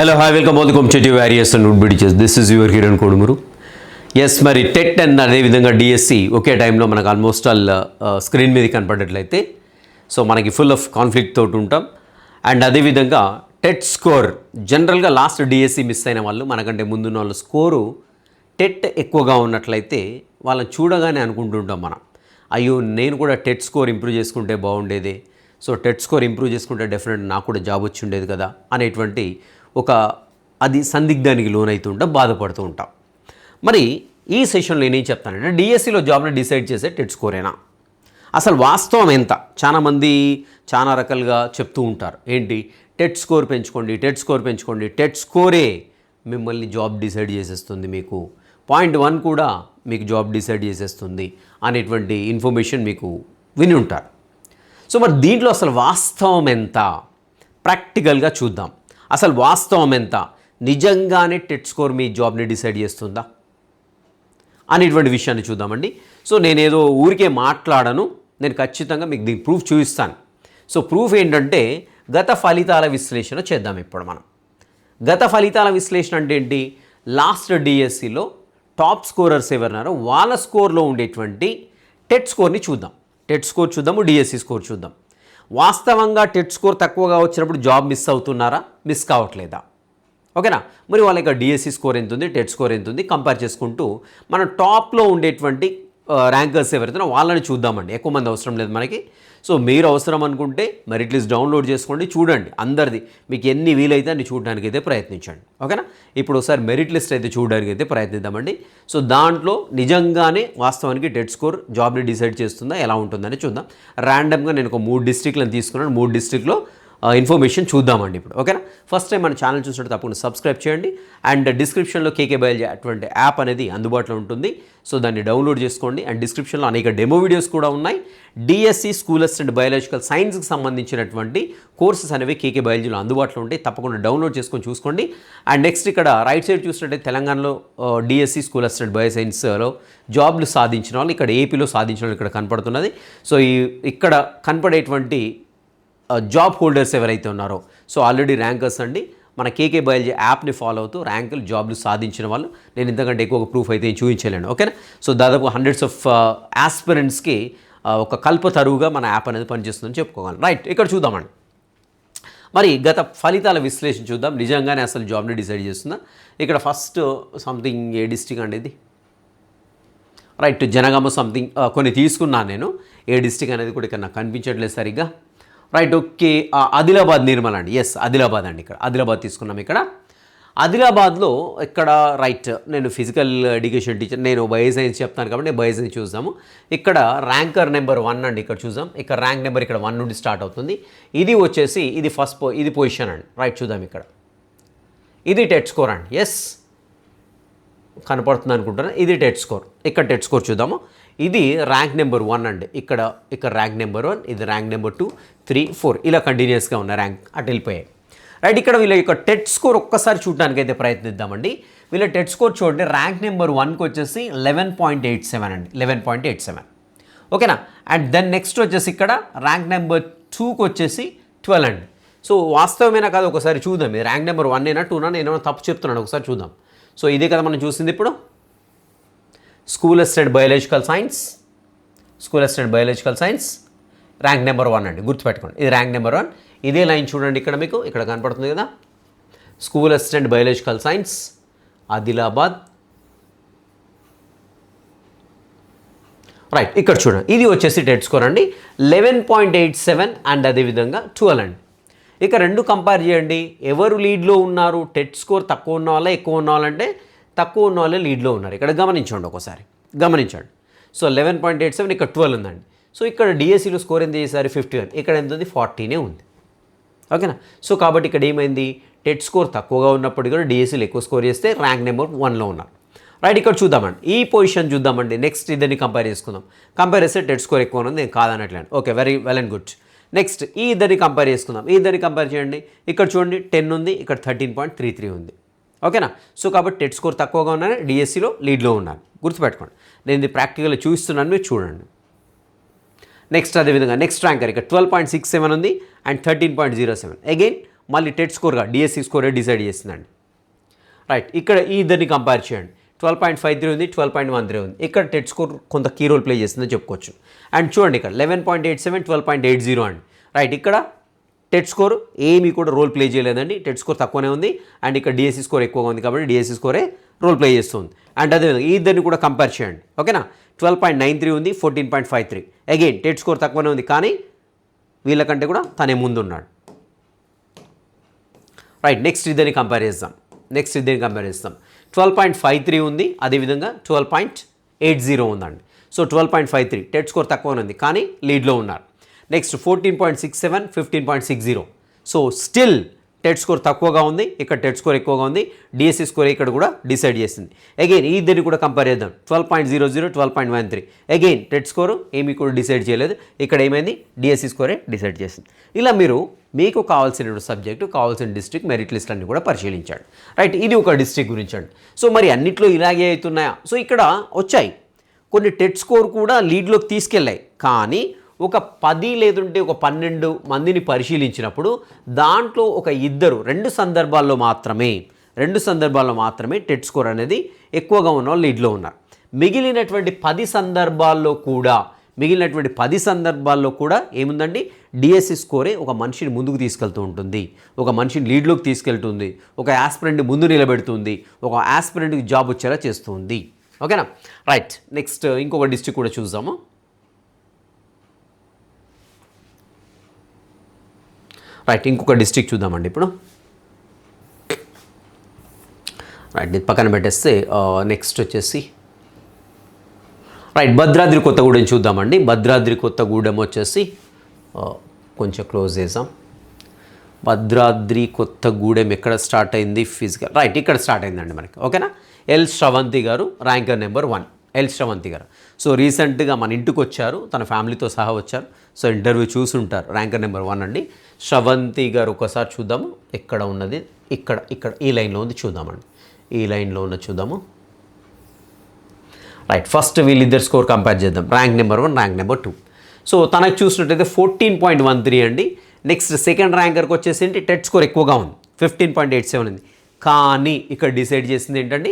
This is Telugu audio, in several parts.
Hello hi welcome all the competitive various and would be teachers this is your Hiran Kodumuru S మరి టెట్ అండ్ అదేవిధంగా డిఎస్సి ఒకే టైంలో మనకు ఆల్మోస్ట్ ఆల్ స్క్రీన్ మీద కనపడేట్లయితే సో మనకి ఫుల్ ఆఫ్ కాన్ఫ్లిక్ట్ తోటి ఉంటాం. అండ్ అదేవిధంగా టెట్ స్కోర్ జనరల్గా లాస్ట్ డిఎస్సి మిస్ అయిన వాళ్ళు మనకంటే ముందున్న వాళ్ళ స్కోరు టెట్ ఎక్కువగా ఉన్నట్లయితే వాళ్ళని చూడగానే అనుకుంటుంటాం మనం. అయ్యో నేను కూడా టెట్ స్కోర్ ఇంప్రూవ్ చేసుకుంటే బాగుండేది. సో టెట్ స్కోర్ ఇంప్రూవ్ చేసుకుంటే డెఫినెట్ నాకు కూడా జాబ్ వచ్చి ఉండేది కదా అనేటువంటి ఒక అది సందిగ్ధానికి లోనవుతుంటాం బాధపడుతూ ఉంటాం. మరి ఈ సెషన్లో నేనేం చెప్తానంటే డిఎస్సిలో జాబ్ని డిసైడ్ చేసే టెట్ స్కోరేనా? అసలు వాస్తవం ఎంత? చాలామంది చాలా రకాలుగా చెప్తూ ఉంటారు. ఏంటి? టెట్ స్కోర్ పెంచుకోండి టెట్ స్కోర్ పెంచుకోండి టెట్ స్కోరే మిమ్మల్ని జాబ్ డిసైడ్ చేసేస్తుంది మీకు. పాయింట్ వన్ కూడా మీకు జాబ్ డిసైడ్ చేసేస్తుంది అనేటువంటి ఇన్ఫర్మేషన్ మీకు విని ఉంటారు. సో మరి దీంట్లో అసలు వాస్తవం ఎంత? ప్రాక్టికల్గా చూద్దాం. అసలు వాస్తవం ఎంత? నిజంగానే టెట్ స్కోర్ మీ జాబ్ని డిసైడ్ చేస్తుందా? అనేటువంటి విషయాన్ని చూద్దామండి. సో నేనేదో ఊరికే మాట్లాడను. నేను ఖచ్చితంగా మీకు దీని ప్రూఫ్ చూపిస్తాను. సో ప్రూఫ్ ఏంటంటే గత ఫలితాల విశ్లేషణ చేద్దాం ఇప్పుడు మనం. గత ఫలితాల విశ్లేషణ అంటే ఏంటి? లాస్ట్ డిఎస్సిలో టాప్ స్కోరర్స్ ఎవరున్నారో వాళ్ళ స్కోర్లో ఉండేటువంటి టెట్ స్కోర్ని చూద్దాం. టెట్ స్కోర్ చూద్దాము డిఎస్సి స్కోర్ చూద్దాం. వాస్తవంగా టెట్ స్కోర్ తక్కువగా వచ్చినప్పుడు జాబ్ మిస్ అవుతున్నారా? మిస్ కావట్లేదా? ఓకేనా? మరి వాళ్ళ యొక్క డిఎస్సి స్కోర్ ఎంత ఉంది టెట్ స్కోర్ ఎంత ఉంది కంపేర్ చేసుకుంటూ మన టాప్లో ఉండేటువంటి ర్యాంకర్స్ ఎవరైతే వాళ్ళని చూద్దామండి. ఎక్కువ మంది అవసరం లేదు మనకి. సో మీరు అవసరం అనుకుంటే మెరిట్ లిస్ట్ డౌన్లోడ్ చేసుకోండి చూడండి అందరిది. మీకు ఎన్ని వీలైతే అన్ని చూడడానికి అయితే ప్రయత్నించండి. ఓకేనా? ఇప్పుడు ఒకసారి మెరిట్ లిస్ట్ అయితే చూడడానికి అయితే ప్రయత్నిద్దామండి. సో దాంట్లో నిజంగానే వాస్తవానికి టెట్ స్కోర్ జాబ్ని డిసైడ్ చేస్తుందా ఎలా ఉంటుందని చూద్దాం. ర్యాండమ్గా నేను ఒక మూడు డిస్ట్రిక్ట్లను తీసుకున్నాను. మూడు డిస్ట్రిక్ట్లో ఇన్ఫర్మేషన్ చూద్దామండి ఇప్పుడు ఓకేనా? ఫస్ట్ టైం మన ఛానల్ చూసినట్టు తప్పకుండా సబ్స్క్రైబ్ చేయండి. అండ్ డిస్క్రిప్షన్లో కేకే బయల్ అటువంటి యాప్ అనేది అందుబాటులో ఉంటుంది. సో దాన్ని డౌన్లోడ్ చేసుకోండి. అండ్ డిస్క్రిప్షన్లో అనేక డెమో వీడియోస్ కూడా ఉన్నాయి. డిఎస్సి స్కూల్ అసిస్టెంట్ బయాలజికల్ సైన్స్కి సంబంధించినటువంటి కోర్సెస్ అనేవి కేకే బయాలజీలో అందుబాటులో ఉంటాయి. తప్పకుండా డౌన్లోడ్ చేసుకొని చూసుకోండి. అండ్ నెక్స్ట్ ఇక్కడ రైట్ సైడ్ చూసినట్టయితే తెలంగాణలో డిఎస్సి స్కూల్ అసిస్టెంట్ బయో సైన్స్లో జాబ్లు సాధించిన వాళ్ళు ఇక్కడ ఏపీలో సాధించిన వాళ్ళు ఇక్కడ కనపడుతున్నది. సో ఈ ఇక్కడ కనపడేటువంటి జాబ్ హోల్డర్స్ ఎవరైతే ఉన్నారో. సో ఆల్రెడీ ర్యాంకర్స్ అండి. మన కేకే బయాలజీ యాప్ని ఫాలో అవుతూ ర్యాంకులు జాబ్లు సాధించిన వాళ్ళు. నేను ఇంతకంటే ఎక్కువ ప్రూఫ్ అయితే చూపించలేను. ఓకేనా సో దాదాపు హండ్రెడ్స్ ఆఫ్ ఆస్పిరెంట్స్కి ఒక కల్ప తరువుగా మన యాప్ అనేది పనిచేస్తుందని చెప్పుకోగలను రైట్ ఇక్కడ చూద్దామండి. మరి గత ఫలితాల విశ్లేషణ చూద్దాం. నిజంగానే అసలు జాబ్ని డిసైడ్ చేస్తుందా? ఇక్కడ ఫస్ట్ సంథింగ్ ఏ డిస్టిక్ అండి ఇది? రైట్ జనగామ సంథింగ్ కొన్ని తీసుకున్నాను నేను. ఏ డిస్టిక్ అనేది కూడా ఇక్కడ నాకు కనిపించట్లేదు సరిగ్గా. Right okay. ఆదిలాబాద్ నిర్మల్ అండి. ఎస్ ఆదిలాబాద్ అండి ఇక్కడ. ఆదిలాబాద్ తీసుకున్నాం ఇక్కడ. ఆదిలాబాద్లో ఇక్కడ రైట్ నేను ఫిజికల్ ఎడ్యుకేషన్ టీచర్ నేను బయో సైన్స్ చెప్తాను కాబట్టి బయో సైన్స్ చూద్దాము. ఇక్కడ ర్యాంకర్ నెంబర్ వన్ అండి ఇక్కడ చూద్దాం. ఇక్కడ ర్యాంక్ నెంబర్ ఇక్కడ వన్ నుండి స్టార్ట్ అవుతుంది. ఇది వచ్చేసి ఇది ఫస్ట్ పో ఇది పొజిషన్ అండి. రైట్ చూద్దాం ఇక్కడ. ఇది టెట్ స్కోర్ అండి. ఎస్ కనపడుతుంది అనుకుంటున్నాను ఇది టెట్ స్కోర్. ఇక్కడ టెట్ స్కోర్ చూద్దాము. ఇది ర్యాంక్ నెంబర్ వన్ అండి. ఇక్కడ ఇక్కడ ర్యాంక్ నెంబర్ వన్ ఇది rank number two three four ఇలా కంటిన్యూస్గా ఉన్న ర్యాంక్ అటు వెళ్ళిపోయాయి. రైట్ ఇక్కడ వీళ్ళ యొక్క టెట్ స్కోర్ ఒక్కసారి చూడడానికి అయితే ప్రయత్నిద్దామండి. వీళ్ళ టెట్ స్కోర్ చూడండి ర్యాంక్ నెంబర్ వన్కి వచ్చేసి లెవెన్ పాయింట్ ఎయిట్ సెవెన్ అండి. లెవెన్ పాయింట్ ఎయిట్ సెవెన్ ఓకేనా? అండ్ దెన్ నెక్స్ట్ వచ్చేసి ఇక్కడ ర్యాంక్ నెంబర్ టూకి వచ్చేసి ట్వెల్వ్ అండి. సో వాస్తవమేనా కాదు ఒకసారి చూద్దాం. ఇది ర్యాంక్ నెంబర్ వన్ అయినా టూనా నేను ఏమైనా తప్పు చెప్తున్నాను ఒకసారి చూద్దాం. సో ఇదే కదా మనం చూసింది ఇప్పుడు? School assistant biological science school assistant biological science rank number one అండి. గుర్తుపెట్టుకోండి. ఇది ర్యాంక్ నెంబర్ వన్ ఇదే లైన్ చూడండి ఇక్కడ మీకు. ఇక్కడ కనపడుతుంది కదా. School assistant biological science Adilabad. Right ఇక్కడ చూడండి. ఇది వచ్చేసి టెట్ స్కోర్ అండి. Eleven point eight seven and అదేవిధంగా ట్వెల్వ్ అండి. ఇక రెండు కంపేర్ చేయండి. ఎవరు లీడ్లో ఉన్నారు? టెట్ స్కోర్ తక్కువ ఉన్న వాళ్ళ ఎక్కువ ఉన్న వాళ్ళంటే తక్కువ ఉన్న వాళ్ళే లీడ్లో ఉన్నారు. ఇక్కడ గమనించండి ఒకసారి గమనించండి. So eleven point eight seven ఇక్కడ ట్వెల్వ్ ఉందండి. సో ఇక్కడ డిఎస్సిలో స్కోర్ ఎంత చేశారు? ఫిఫ్టీ వన్ ఇక్కడ ఎంత ఉంది? ఫార్టీనే ఉంది. ఓకేనా? సో కాబట్టి ఇక్కడ ఏమైంది? టెట్ స్కోర్ తక్కువగా ఉన్నప్పటికీ కూడా డిఎస్సీలు ఎక్కువ స్కోర్ చేస్తే ర్యాంక్ నెంబర్ వన్లో ఉన్నారు. రైట్ ఇక్కడ చూద్దామండి. ఈ పొజిషన్ చూద్దామండి. నెక్స్ట్ ఇద్దరిని కంపేర్ చేసుకుందాం. కంపేర్ చేస్తే టెట్ స్కోర్ ఎక్కువ ఉంది నేను కాదనట్లేదు okay very well and good next ఈ ఇద్దరిని కంపేర్ చేసుకుందాం. ఈ ఇద్దరిని కంపేర్ చేయండి. ఇక్కడ చూడండి టెన్ ఉంది. ఇక్కడ థర్టీన్ పాయింట్ త్రీ త్రీ ఉంది. ఓకేనా? సో కాబట్టి టెట్ స్కోర్ తక్కువగా ఉన్నాను డిఎస్సిలో లీడ్లో ఉన్నాను గుర్తుపెట్టుకోండి. నేను ఇది ప్రాక్టికల్గా చూపిస్తున్నాను మీరు చూడండి. నెక్స్ట్ అదేవిధంగా నెక్స్ట్ ర్యాంకర్ ఇక్కడ ట్వెల్వ్ పాయింట్ సిక్స్ సెవెన్ ఉంది and thirteen point zero seven. Again మళ్ళీ టెట్ స్కోర్గా డిఎస్సి స్కోరే డిసైడ్ చేసిందండి. రైట్ ఇక్కడ ఈ ఇద్దరిని కంపేర్ చేయండి. ట్వెల్వ్ పాయింట్ ఫైవ్ త్రీ ఉంది ట్వెల్వ్ పాయింట్ వన్ త్రీ ఉంది. ఇక్కడ టెట్ స్కోర్ కొంత కీ రోల్ ప్లే చేస్తుందని చెప్పుకోవచ్చు. అండ్ చూడండి ఇక్కడ eleven point eight seven twelve point eight zero అండి. రైట్ ఇక్కడ టెట్ స్కోర్ ఏమీ కూడా రోల్ ప్లే చేయలేదండి. టెట్ స్కోర్ తక్కువనే ఉంది. అండ్ ఇక్కడ డిఎస్సి స్కోర్ ఎక్కువగా ఉంది కాబట్టి డిఎస్సి స్కోరే రోల్ ప్లే చేస్తుంది. అండ్ అదేవిధంగా ఈ ఇద్దరిని కూడా కంపేర్ చేయండి. ఓకేనా? ట్వెల్వ్ పాయింట్ నైన్ త్రీ ఉంది fourteen point five three. Again TET score తక్కువనే ఉంది కానీ వీళ్ళకంటే కూడా తనే ముందున్నాడు. రైట్ నెక్స్ట్ ఇద్దరిని కంపేర్ చేద్దాం. నెక్స్ట్ ఇద్దరిని కంపేర్ చేస్తాం ట్వెల్వ్ పాయింట్ ఫైవ్ త్రీ ఉంది అదేవిధంగా ట్వెల్వ్ పాయింట్ ఎయిట్ జీరో ఉందండి. So twelve point five three TET score తక్కువనే ఉంది కానీ లీడ్లో ఉన్నారు. Next fourteen point six seven fifteen point six zero. So still TET score తక్కువగా ఉంది ఇక్కడ టెట్ స్కోర్ ఎక్కువగా ఉంది డిఎస్సి స్కోర్ ఇక్కడ కూడా డిసైడ్ చేసింది. అగైన్ ఈ ఇద్దరిని కూడా కంపేర్ చేద్దాం. Twelve point zero zero twelve point one three. Again TET score ఏమీ కూడా డిసైడ్ చేయలేదు ఇక్కడ ఏమైంది డిఎస్సి స్కోరే డిసైడ్ చేసింది. ఇలా మీరు మీకు కావాల్సిన సబ్జెక్టు కావాల్సిన డిస్ట్రిక్ట్ మెరిట్ లిస్ట్ అన్ని కూడా పరిశీలించాడు. రైట్ ఇది ఒక డిస్ట్రిక్ట్ గురించి అండి. సో మరి అన్నిట్లో ఇలాగే అవుతున్నాయా? సో ఇక్కడ వచ్చాయి. కొన్ని టెట్ స్కోర్ కూడా లీడ్లోకి తీసుకెళ్ళాయి కానీ ఒక పది లేదంటే ఒక పన్నెండు మందిని పరిశీలించినప్పుడు దాంట్లో ఒక ఇద్దరు రెండు సందర్భాల్లో మాత్రమే రెండు సందర్భాల్లో మాత్రమే టెట్ స్కోర్ అనేది ఎక్కువగా ఉన్న వాళ్ళు లీడ్లో ఉన్నారు. మిగిలినటువంటి పది సందర్భాల్లో కూడా మిగిలినటువంటి పది సందర్భాల్లో కూడా ఏముందండి? డిఎస్సి స్కోరే ఒక మనిషిని ముందుకు తీసుకెళ్తూ ఉంటుంది. ఒక మనిషిని లీడ్లోకి తీసుకెళ్తుంది. ఒక యాస్పిరెంట్ ముందు నిలబెడుతుంది. ఒక యాస్పిరెంట్కి జాబ్ వచ్చేలా చేస్తుంది. ఓకేనా? రైట్. నెక్స్ట్ ఇంకొక డిస్ట్రిక్ట్ కూడా చూద్దాము. రైట్ ఇంకొక డిస్టిక్ చూద్దామండి ఇప్పుడు. రైట్ ఇది పక్కన పెట్టేస్తే నెక్స్ట్ వచ్చేసి. రైట్ భద్రాద్రి కొత్తగూడెం చూద్దామండి. భద్రాద్రి కొత్తగూడెం వచ్చేసి కొంచెం క్లోజ్ చేసాం భద్రాద్రి కొత్తగూడెం ఎక్కడ స్టార్ట్ అయింది? ఫిజికల్ రైట్ ఇక్కడ స్టార్ట్ అయిందండి మనకి. ఓకేనా L Sravanthi garu ranker number one L Sravanthi garu. So రీసెంట్గా మన ఇంటికి వచ్చారు తన ఫ్యామిలీతో సహా వచ్చారు. సో ఇంటర్వ్యూ చూసుంటారు ర్యాంకర్ నెంబర్ వన్ అండి. శ్రవంతి గారు ఒకసారి చూద్దాము ఎక్కడ ఉన్నది? ఇక్కడ ఇక్కడ ఈ లైన్లో ఉంది చూద్దామండి. ఈ లైన్లో ఉన్న చూద్దాము. రైట్ ఫస్ట్ వీళ్ళిద్దరు స్కోర్ కంపేర్ చేద్దాం. Rank number one rank number two. So తనకు చూసినట్టయితే ఫోర్టీన్ పాయింట్ వన్ త్రీ అండి. నెక్స్ట్ సెకండ్ ర్యాంకర్కి వచ్చేసి ఏంటి? టెట్ స్కోర్ ఎక్కువగా ఉంది. ఫిఫ్టీన్ పాయింట్ ఎయిట్ సెవెన్ ఉంది. కానీ ఇక్కడ డిసైడ్ చేసింది ఏంటంటే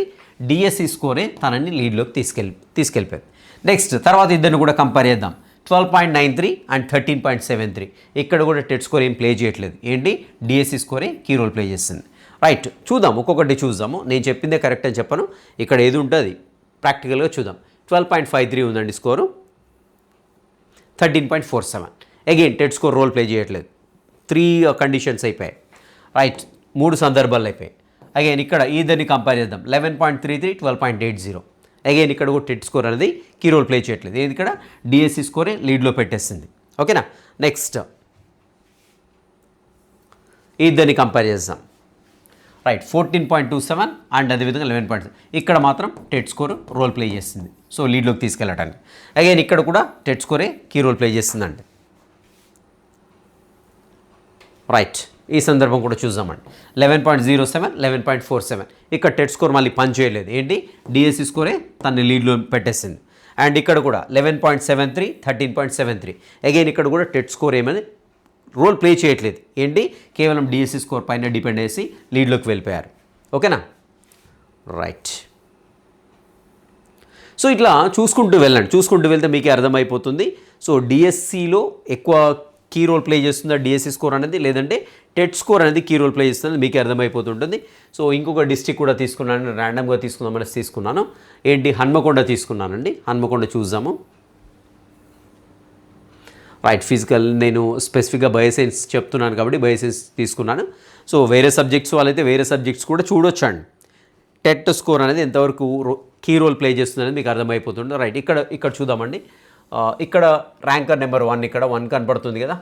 డిఎస్సి స్కోరే తనని లీడ్లోకి తీసుకెళ్ళి తీసుకెళ్ళిపోయింది. నెక్స్ట్ తర్వాత ఇద్దరిని కూడా కంపేర్ చేద్దాం. Twelve point nine three and thirteen point seven three ఇక్కడ కూడా టెట్ స్కోర్ ఏం ప్లే చేయట్లేదు. ఏంటి? డిఎస్సి స్కోరే కీ రోల్ ప్లే చేస్తుంది. రైట్ చూద్దాం. ఒక్కొక్కటి చూద్దాము. నేను చెప్పిందే కరెక్ట్ అని చెప్పను. ఇక్కడ ఏది ఉంటుంది? ప్రాక్టికల్గా చూద్దాం. ట్వెల్వ్ పాయింట్ ఫైవ్ త్రీ ఉందండి score thirteen point four seven again TET score role play చేయట్లేదు. త్రీ కండిషన్స్ uh, అయిపోయాయి. రైట్ మూడు సందర్భాలు అయిపోయాయి. అగైన్ ఇక్కడ ఇద్దరిని కంపేర్ చేద్దాం. Eleven point three three twelve point eight zero again ఇక్కడ కూడా టెట్ స్కోర్ అనేది కీ రోల్ ప్లే చేయట్లేదు. ఏది ఇక్కడ? డిఎస్సి స్కోరే లీడ్లో పెట్టేస్తుంది ఓకేనా? నెక్స్ట్ ఇద్దరిని కంపేర్ చేద్దాం. Right fourteen point two seven and అదేవిధంగా లెవెన్ పాయింట్ ఇక్కడ మాత్రం టెట్ స్కోర్ రోల్ ప్లే చేస్తుంది సో లీడ్లోకి తీసుకెళ్ళటానికి. అగైన్ ఇక్కడ కూడా టెట్ స్కోరే కీ రోల్ ప్లే చేస్తుందండి రైట్ ఈ సందర్భం కూడా చూద్దామండి. Eleven point zero seven eleven point four seven ఇక్కడ టెట్ స్కోర్ మళ్ళీ పని చేయలేదు ఏంటి డిఎస్సి స్కోరే తన లీడ్లో పెట్టేసింది. అండ్ ఇక్కడ కూడా eleven point seven three thirteen point seven three again ఇక్కడ కూడా టెట్ స్కోర్ ఏమని రోల్ ప్లే చేయట్లేదు. ఏంటి? కేవలం డిఎస్సి స్కోర్ పైన డిపెండ్ చేసి లీడ్లోకి వెళ్ళిపోయారు. ఓకేనా? రైట్ సో ఇట్లా చూసుకుంటూ వెళ్ళండి. చూసుకుంటూ వెళ్తే మీకే అర్థమైపోతుంది. సో డిఎస్సిలో ఎక్కువ కీ రోల్ ప్లే చేస్తుందా డిఎస్సి స్కోర్ అనేది లేదంటే టెట్ స్కోర్ అనేది కీ రోల్ ప్లే చేస్తుంది మీకు అర్థమైపోతుంటుంది. సో ఇంకొక డిస్టిక్ కూడా తీసుకున్నాను ర్యాండమ్గా తీసుకుందామని తీసుకున్నాను. ఏంటి? హన్మకొండ తీసుకున్నానండి. హన్మకొండ చూద్దాము. రైట్ ఫిజికల్ నేను స్పెసిఫిక్గా బయోసైన్స్ చెప్తున్నాను కాబట్టి బయోసైన్స్ తీసుకున్నాను. సో వేరే సబ్జెక్ట్స్ వాళ్ళైతే వేరే సబ్జెక్ట్స్ కూడా చూడొచ్చండి. టెట్ స్కోర్ అనేది ఎంతవరకు రో- కీ రోల్ ప్లే చేస్తుందని మీకు అర్థమైపోతుంది రైట్ ఇక్కడ ఇక్కడ చూద్దామండి. ఇక్కడ ర్యాంకర్ నెంబర్ వన్ ఇక్కడ వన్ కనపడుతుంది కదా?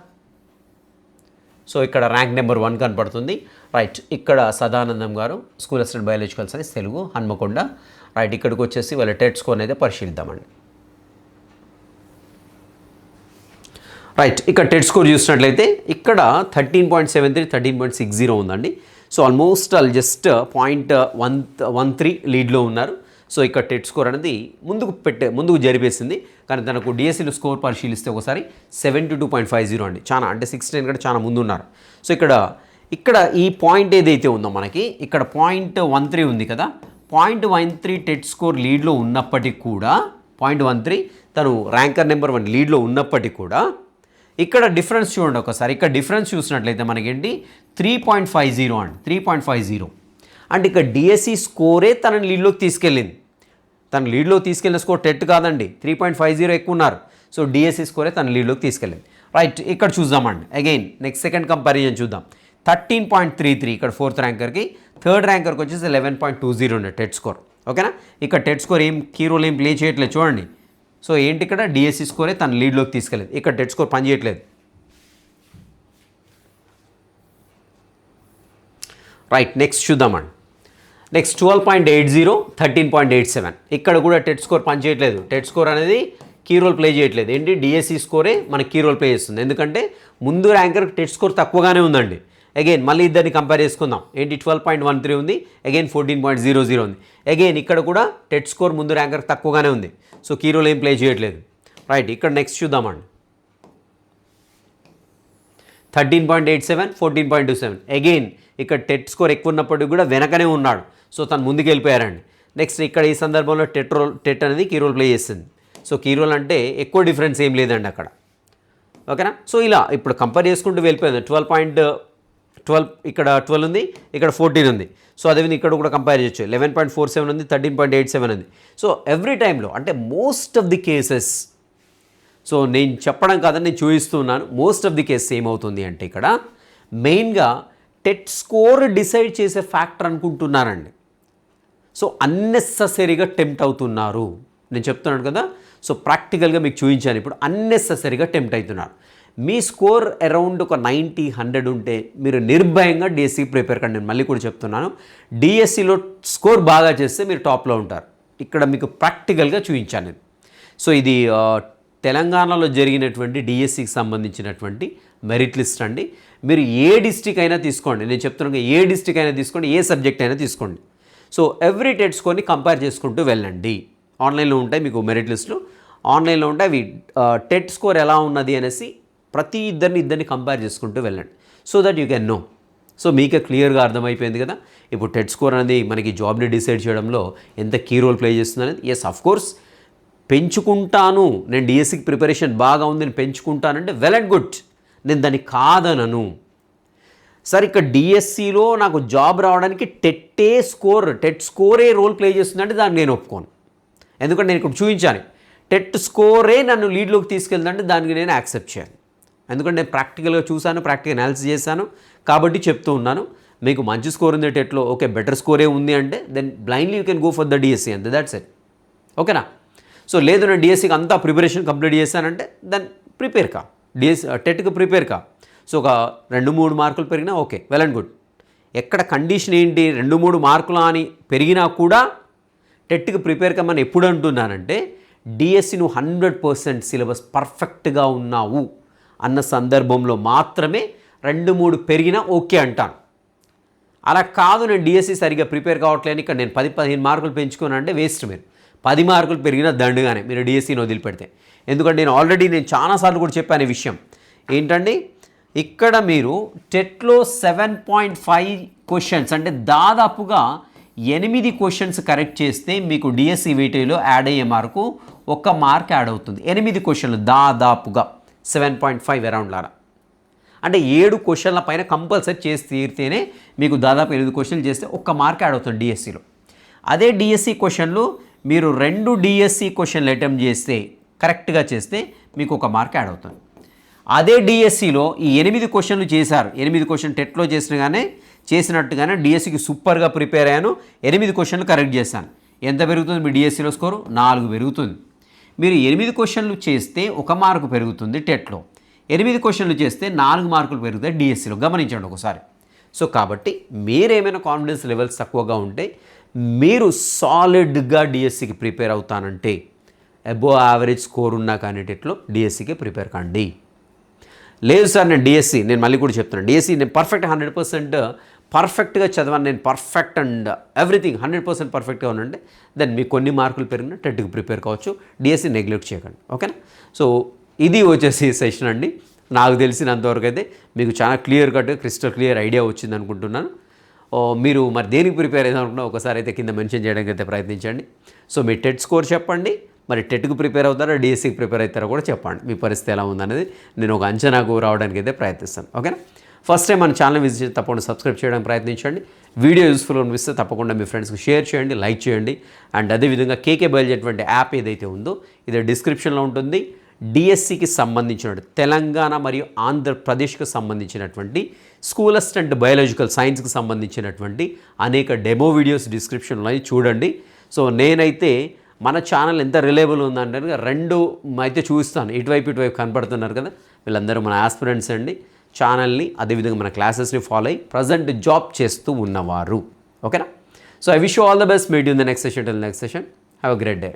సో ఇక్కడ ర్యాంక్ నెంబర్ వన్ కనపడుతుంది. రైట్ ఇక్కడ Sadanandam garu school assistant biological science Telugu Hanamkonda. Right ఇక్కడికి వచ్చేసి వాళ్ళ టెట్ స్కోర్ అయితే పరిశీలిద్దామండి. రైట్ ఇక్కడ టెట్ స్కోర్ చూసినట్లయితే ఇక్కడ thirteen point seven three thirteen point six zero ఉందండి. So almost all just point one one three లీడ్లో ఉన్నారు. సో ఇక్కడ టెట్ స్కోర్ అనేది ముందుకు పెట్టే ముందుకు జరిపేసింది. కానీ తనకు డిఎస్సీలు స్కోర్ పరిశీలిస్తే ఒకసారి seventy two point five zero అండి. చాలా అంటే సిక్స్ నైన్ కూడా చాలా ముందు ఉన్నారు సో ఇక్కడ ఇక్కడ ఈ పాయింట్ ఏదైతే ఉందో మనకి ఇక్కడ పాయింట్ వన్ త్రీ ఉంది కదా. Point one three TET score లీడ్లో ఉన్నప్పటికీ కూడా పాయింట్ వన్ త్రీ తను ర్యాంకర్ నెంబర్ వన్ లీడ్లో ఉన్నప్పటికీ కూడా ఇక్కడ డిఫరెన్స్ చూడండి ఒకసారి. ఇక్కడ డిఫరెన్స్ చూసినట్లయితే మనకేంటి? త్రీ పాయింట్ ఫైవ్ జీరో అండి. Three point five zero. అంటే ఇక్కడ డిఎస్సి స్కోరే తనని లీడ్లోకి తీసుకెళ్ళింది. తన లీడ్లోకి తీసుకెళ్ళిన స్కోర్ టెట్ కాదండి త్రీ పాయింట్ ఫైవ్ జీరో ఎక్కువ ఉన్నారు. సో డిఎస్సి స్కోరే తన లీడ్లోకి తీసుకెళ్ళింది. రైట్ ఇక్కడ చూద్దామండి. అగైన్ నెక్స్ట్ సెకండ్ కంపారిజన్ చూద్దాం. థర్టీన్ పాయింట్ త్రీ త్రీ ఇక్కడ ఫోర్త్ ర్యాంకర్కి థర్డ్ ర్యాంకర్కి వచ్చేసి లెవెన్ పాయింట్ టూ జీరో ఉండే టెట్ స్కోర్. ఓకేనా? ఇక్కడ టెట్ స్కోర్ ఏం కీ రోల్ ఏం ప్లే చేయట్లేదు చూడండి. సో ఏంటి ఇక్కడ? డిఎస్సి స్కోరే తన లీడ్లోకి తీసుకెళ్ళేది. ఇక్కడ టెట్ స్కోర్ పని చేయట్లేదు. రైట్ నెక్స్ట్ చూద్దామండి. Next twelve point eight zero thirteen point eight seven ఇక్కడ కూడా టెట్ స్కోర్ పనిచేయట్లేదు. టెట్ స్కోర్ అనేది కీ రోల్ ప్లే చేయట్లేదు. ఏంటి? డిఎస్సి స్కోరే మనకి కీ రోల్ ప్లే చేస్తుంది. ఎందుకంటే ముందు ర్యాంకర్ టెట్ స్కోర్ తక్కువగానే ఉందండి. అగైన్ మళ్ళీ ఇద్దరిని కంపేర్ చేసుకుందాం. ఏంటి? ట్వెల్వ్ పాయింట్ వన్ త్రీ ఉంది. Again fourteen point zero zero ఉంది. అగైన్ ఇక్కడ కూడా టెట్ స్కోర్ ముందు ర్యాంకర్ తక్కువగానే ఉంది. సో కీ రోల్ ఏం ప్లే చేయట్లేదు. రైట్ ఇక్కడ నెక్స్ట్ చూద్దామండి. Thirteen point eight seven fourteen point two seven again ఇక్కడ టెట్ స్కోర్ ఎక్కువ ఉన్నప్పటికీ కూడా వెనకనే ఉన్నాడు. సో తను ముందుకు వెళ్ళిపోయారండి నెక్స్ట్ ఇక్కడ ఈ సందర్భంలో టెట్ రోల్ టెట్ అనేది కీ రోల్ ప్లే చేస్తుంది సో కీ రోల్ అంటే ఎక్కువ డిఫరెన్స్ ఏం లేదండి అక్కడ. ఓకేనా? సో ఇలా ఇప్పుడు కంపేర్ చేసుకుంటూ వెళ్ళిపోయింది. ట్వెల్వ్ పాయింట్ ట్వెల్వ్ ఇక్కడ ట్వెల్వ్ ఉంది ఇక్కడ ఫోర్టీన్ ఉంది. సో అదేవిధంగా ఇక్కడ కూడా కంపేర్ చేయొచ్చు. లెవెన్ పాయింట్ ఫోర్ సెవెన్ ఉంది థర్టీన్ పాయింట్ ఎయిట్ సెవెన్ ఉంది. సో ఎవ్రీ టైంలో అంటే most of the cases so నేను చెప్పడం కాదని నేను చూపిస్తున్నాను మోస్ట్ ఆఫ్ ది కేసెస్ ఏమవుతుంది అంటే ఇక్కడ మెయిన్గా టెట్ స్కోర్ డిసైడ్ చేసే ఫ్యాక్టర్ అనుకుంటున్నారండి. సో అన్నెసెసరీగా టెంప్ట్ అవుతున్నారు. నేను చెప్తున్నాను కదా సో ప్రాక్టికల్గా మీకు చూపించాను ఇప్పుడు. అన్నెసెసరీగా టెంప్ట్ అవుతున్నారు. మీ స్కోర్ అరౌండ్ ఒక నైంటీ హండ్రెడ్ ఉంటే మీరు నిర్భయంగా డిఎస్సి ప్రిపేర్ కండి. నేను మళ్ళీ కూడా చెప్తున్నాను. డిఎస్సిలో స్కోర్ బాగా చేస్తే మీరు టాప్లో ఉంటారు. ఇక్కడ మీకు ప్రాక్టికల్గా చూపించాను నేను. సో ఇది తెలంగాణలో జరిగినటువంటి డిఎస్సికి సంబంధించినటువంటి మెరిట్ లిస్ట్ అండి. మీరు ఏ డిస్టిక్ అయినా తీసుకోండి. నేను చెప్తున్నాను ఏ డిస్టిక్ అయినా తీసుకోండి ఏ సబ్జెక్ట్ అయినా తీసుకోండి. సో ఎవ్రీ టెట్ స్కోర్ని కంపేర్ చేసుకుంటూ వెళ్ళండి. ఆన్లైన్లో ఉంటాయి మీకు మెరిట్ లిస్టులు. ఆన్లైన్లో ఉంటాయి. అవి టెట్ స్కోర్ ఎలా ఉన్నది అనేసి ప్రతి ఇద్దరిని ఇద్దరిని కంపేర్ చేసుకుంటూ వెళ్ళండి. So that you can know. So మీకే క్లియర్గా అర్థమైపోయింది కదా. ఇప్పుడు టెట్ స్కోర్ అనేది మనకి జాబ్ని డిసైడ్ చేయడంలో ఎంత కీ రోల్ ప్లే చేస్తుంది అనేది ఎస్ అఫ్ కోర్స్ పెంచుకుంటాను. నేను డిఎస్సికి ప్రిపరేషన్ బాగా ఉంది నేను పెంచుకుంటానంటే వెల్ అండ్ గుడ్. నేను దాన్ని కాదనను. సార్ ఇక్కడ డిఎస్సిలో నాకు జాబ్ రావడానికి టెట్టే స్కోర్ టెట్ స్కోరే రోల్ ప్లే చేస్తుందంటే దాన్ని నేను ఒప్పుకోను. ఎందుకంటే నేను ఇక్కడ చూపించాను. టెట్ స్కోరే నన్ను లీడ్లోకి తీసుకెళ్తుందంటే దానికి నేను యాక్సెప్ట్ చేయాలి ఎందుకంటే నేను ప్రాక్టికల్గా చూశాను ప్రాక్టికల్ అనాలిసిస్ చేశాను కాబట్టి చెప్తూ ఉన్నాను. మీకు మంచి స్కోర్ ఉంది టెట్లో ఓకే బెటర్ స్కోరే ఉంది అంటే then blindly you can go for the DSC అంతే దాట్స్ ఇట్ ఓకేనా? సో లేదు నేను డిఎస్సికి అంతా ప్రిపరేషన్ కంప్లీట్ చేశానంటే దెన్ ప్రిపేర్ కా? డిఎస్ టెట్కి ప్రిపేర్ కా? సో ఒక రెండు మూడు మార్కులు పెరిగినా ఓకే వెల్ అండ్ గుడ్. ఎక్కడ కండిషన్ ఏంటి రెండు మూడు మార్కులు అని పెరిగినా కూడా టెట్కి ప్రిపేర్ కమ్మని ఎప్పుడు అంటున్నానంటే డిఎస్సి నువ్వు హండ్రెడ్ పర్సెంట్ సిలబస్ పర్ఫెక్ట్గా ఉన్నావు అన్న సందర్భంలో మాత్రమే రెండు మూడు పెరిగినా ఓకే అంటాను. అలా కాదు నేను డిఎస్సి సరిగ్గా ప్రిపేర్ కావట్లేని ఇక్కడ నేను పది పదిహేను మార్కులు పెంచుకోను అంటే వేస్ట్ మీరు. పది మార్కులు పెరిగినా దండుగానే మీరు డిఎస్సిని వదిలిపెడితే. ఎందుకంటే నేను ఆల్రెడీ నేను చాలాసార్లు కూడా చెప్పాను ఈ విషయం. ఏంటండి? ఇక్కడ మీరు టెట్లో సెవెన్ పాయింట్ ఫైవ్ క్వశ్చన్స్ అంటే దాదాపుగా ఎనిమిది క్వశ్చన్స్ కరెక్ట్ చేస్తే మీకు డిఎస్సి వెయిటేలో యాడ్ అయ్యే మార్కు ఒక మార్క్ యాడ్ అవుతుంది. ఎనిమిది క్వశ్చన్లు దాదాపుగా సెవెన్ పాయింట్ ఫైవ్ అరౌండ్ లారా అంటే ఏడు క్వశ్చన్ల పైన కంపల్సరీ చేసి తీరితేనే మీకు దాదాపు ఎనిమిది క్వశ్చన్లు చేస్తే ఒక్క మార్క్ యాడ్ అవుతుంది డిఎస్సిలో. అదే డిఎస్సి క్వశ్చన్లు మీరు రెండు డిఎస్సి క్వశ్చన్లు అటెంప్ట్ చేస్తే కరెక్ట్గా చేస్తే మీకు ఒక మార్క్ యాడ్ అవుతుంది. అదే డిఎస్సిలో ఈ ఎనిమిది క్వశ్చన్లు చేశారు. ఎనిమిది క్వశ్చన్ టెట్లో చేసినగానే చేసినట్టుగానే డిఎస్సికి సూపర్గా ప్రిపేర్ అయ్యాను. ఎనిమిది క్వశ్చన్లు కరెక్ట్ చేశాను. ఎంత పెరుగుతుంది? మీ డిఎస్సిలో స్కోరు? నాలుగు పెరుగుతుంది. మీరు ఎనిమిది క్వశ్చన్లు చేస్తే ఒక మార్కు పెరుగుతుంది టెట్లో. ఎనిమిది క్వశ్చన్లు చేస్తే నాలుగు మార్కులు పెరుగుతాయి డిఎస్సిలో గమనించండి ఒకసారి. సో కాబట్టి మీరేమైనా కాన్ఫిడెన్స్ లెవెల్స్ తక్కువగా ఉంటే మీరు సాలిడ్గా డిఎస్సికి ప్రిపేర్ అవుతానంటే అబో యావరేజ్ స్కోర్ ఉన్నా కానీ టెట్లో డిఎస్సికి ప్రిపేర్ కండి. లేదు సార్ నేను డిఎస్సి నేను మళ్ళీ కూడా చెప్తున్నాను. డిఎస్సి నేను పర్ఫెక్ట్ హండ్రెడ్ పర్సెంట్ పర్ఫెక్ట్గా చదవాను. నేను perfect and everything hundred percent పర్ఫెక్ట్గా ఉండండి. దెన్ మీకు కొన్ని మార్కులు పెరిగినా టెట్కి ప్రిపేర్ కావచ్చు. డిఎస్సి నెగ్లెక్ట్ చేయకండి. ఓకేనా? సో ఇది వచ్చేసి సెషన్ అండి. నాకు తెలిసినంతవరకు అయితే మీకు చాలా clear cut crystal clear idea వచ్చింది అనుకుంటున్నాను. మీరు మరి దేనికి ప్రిపేర్ అయ్యారు అనుకున్నా ఒకసారి అయితే కింద మెన్షన్ చేయడానికి అయితే ప్రయత్నించండి. సో మీ టెట్ స్కోర్ చెప్పండి. మరి టెట్కు ప్రిపేర్ అవుతారా? డిఎస్సికి ప్రిపేర్ అవుతారో కూడా చెప్పండి. మీ పరిస్థితి ఎలా ఉందనేది నేను ఒక అంచనాకు రావడానికి అయితే ప్రయత్నిస్తాను. ఓకేనా? ఫస్ట్ టైం మన ఛానల్ విజిట్ చేసి తప్పకుండా సబ్స్క్రైబ్ చేయడానికి ప్రయత్నించండి. వీడియో యూస్ఫుల్ అనిపిస్తే తప్పకుండా మీ ఫ్రెండ్స్కి షేర్ చేయండి లైక్ చేయండి. అండ్ అదేవిధంగా కేకే బయలుదేరేటువంటి యాప్ ఏదైతే ఉందో ఇది డిస్క్రిప్షన్లో ఉంటుంది. డిఎస్సికి సంబంధించిన తెలంగాణ మరియు ఆంధ్రప్రదేశ్కి సంబంధించినటువంటి స్కూల్ అసిస్టెంట్ బయాలజికల్ సైన్స్కి సంబంధించినటువంటి అనేక డెమో వీడియోస్ డిస్క్రిప్షన్లో చూడండి. సో నేనైతే మన ఛానల్ ఎంత రిలేబుల్ ఉందంటే రెండు అయితే చూస్తాను ఇటువైపు ఇటువైపు కనపడుతున్నారు కదా వీళ్ళందరూ మన ఆస్పిరెంట్స్ అండి. ఛానల్ని అదేవిధంగా మన క్లాసెస్ని ఫాలో అయ్యి ప్రజెంట్ జాబ్ చేస్తూ ఉన్నవారు. ఓకేనా so I wish all the best meet in the next session till next session have a great day